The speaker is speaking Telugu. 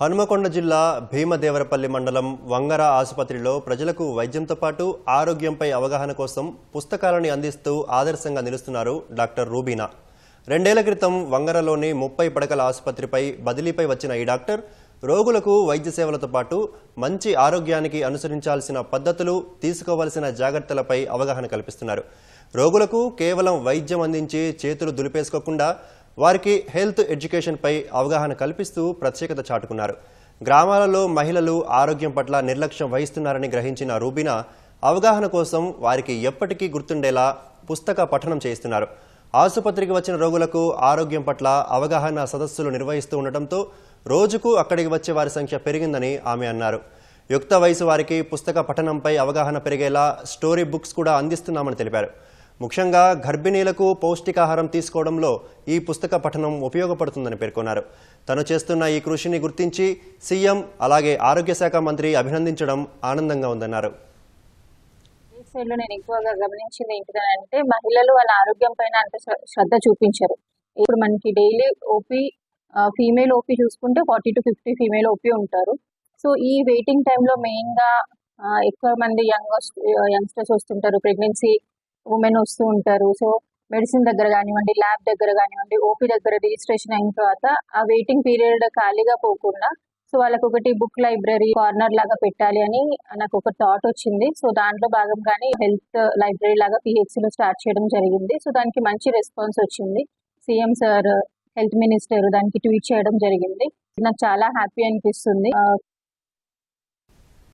హనుమకొండ జిల్లా భీమదేవరపల్లి మండలం వంగర ఆసుపత్రిలో ప్రజలకు వైద్యంతో పాటు ఆరోగ్యంపై అవగాహన కోసం పుస్తకాలని అందిస్తూ ఆదర్శంగా నిలుస్తున్నారు డాక్టర్ రూబీనా. రెండేళ్ళ క్రితం వంగరలోని ముప్పై పడకల ఆసుపత్రిపై బదిలీపై వచ్చిన ఈ డాక్టర్ రోగులకు వైద్య సేవలతో పాటు మంచి ఆరోగ్యానికి అనుసరించాల్సిన పద్ధతులు తీసుకోవాల్సిన జాగ్రత్తలపై అవగాహన కల్పిస్తున్నారు. రోగులకు కేవలం వైద్యం అందించి చేతులు దులిపేసుకోకుండా వారికి హెల్త్ ఎడ్యుకేషన్పై అవగాహన కల్పిస్తూ ప్రత్యేకత చాటుకున్నారు. గ్రామాలలో మహిళలు ఆరోగ్యం పట్ల నిర్లక్ష్యం వహిస్తున్నారని గ్రహించిన రూబీనా అవగాహన కోసం వారికి ఎప్పటికీ గుర్తుండేలా పుస్తక పఠనం చేయిస్తున్నారు. ఆసుపత్రికి వచ్చిన రోగులకు ఆరోగ్యం పట్ల అవగాహన సదస్సులు నిర్వహిస్తూ ఉండటంతో రోజుకు అక్కడికి వచ్చే వారి సంఖ్య పెరిగిందని ఆమె అన్నారు. యుక్త వయసు వారికి పుస్తక పఠనంపై అవగాహన పెరిగేలా స్టోరీ బుక్స్ కూడా అందిస్తున్నామని తెలిపారు. ముఖ్యంగా గర్భిణీలకు పౌష్టికాహారం తీసుకోవడంలో ఈ పుస్తక పఠనం ఉపయోగపడుతుందని పేర్కొన్నారు. తను చేస్తున్న ఈ కృషిని గుర్తించి సీఎం అలాగే ఆరోగ్య శాఖ మంత్రి అభినందించడం ఆనందంగా ఉందన్నారు. ఈ సైడ్లో నేను ఎక్కువగా గమనించింది ఏంటిదంటే మహిళలు వాళ్ళ ఆరోగ్యం పైన అంత శ్రద్ధ చూపించరు. ఇప్పుడు మనకి డైలీ ఓపీ ఫీమేల్ ఓపీ చూసుకుంటే forty to fifty female OP ఉంటారు. సో ఈ వెయిటింగ్ టైంలో మెయిన్గా ఎక్కువ మంది యంగ్ యంగ్స్టర్స్ వస్తుంటారు. ప్రెగ్నెన్సీ ఉమెన్ వస్తూ ఉంటారు. సో మెడిసిన్ దగ్గర కానివ్వండి ల్యాబ్ దగ్గర కానివ్వండి ఓపీ దగ్గర రిజిస్ట్రేషన్ అయిన తర్వాత ఆ వెయిటింగ్ పీరియడ్ ఖాళీగా పోకుండా సో వాళ్ళకి ఒకటి బుక్ లైబ్రరీ కార్నర్ లాగా పెట్టాలి అని నాకు ఒక థాట్ వచ్చింది. సో దాంట్లో భాగంగానే హెల్త్ లైబ్రరీ లాగా పిహెచ్సిలో లో స్టార్ట్ చేయడం జరిగింది. సో దానికి మంచి రెస్పాన్స్ వచ్చింది. సీఎం సార్ హెల్త్ మినిస్టర్ దానికి ట్వీట్ చేయడం జరిగింది. నాకు చాలా హ్యాపీ అనిపిస్తుంది.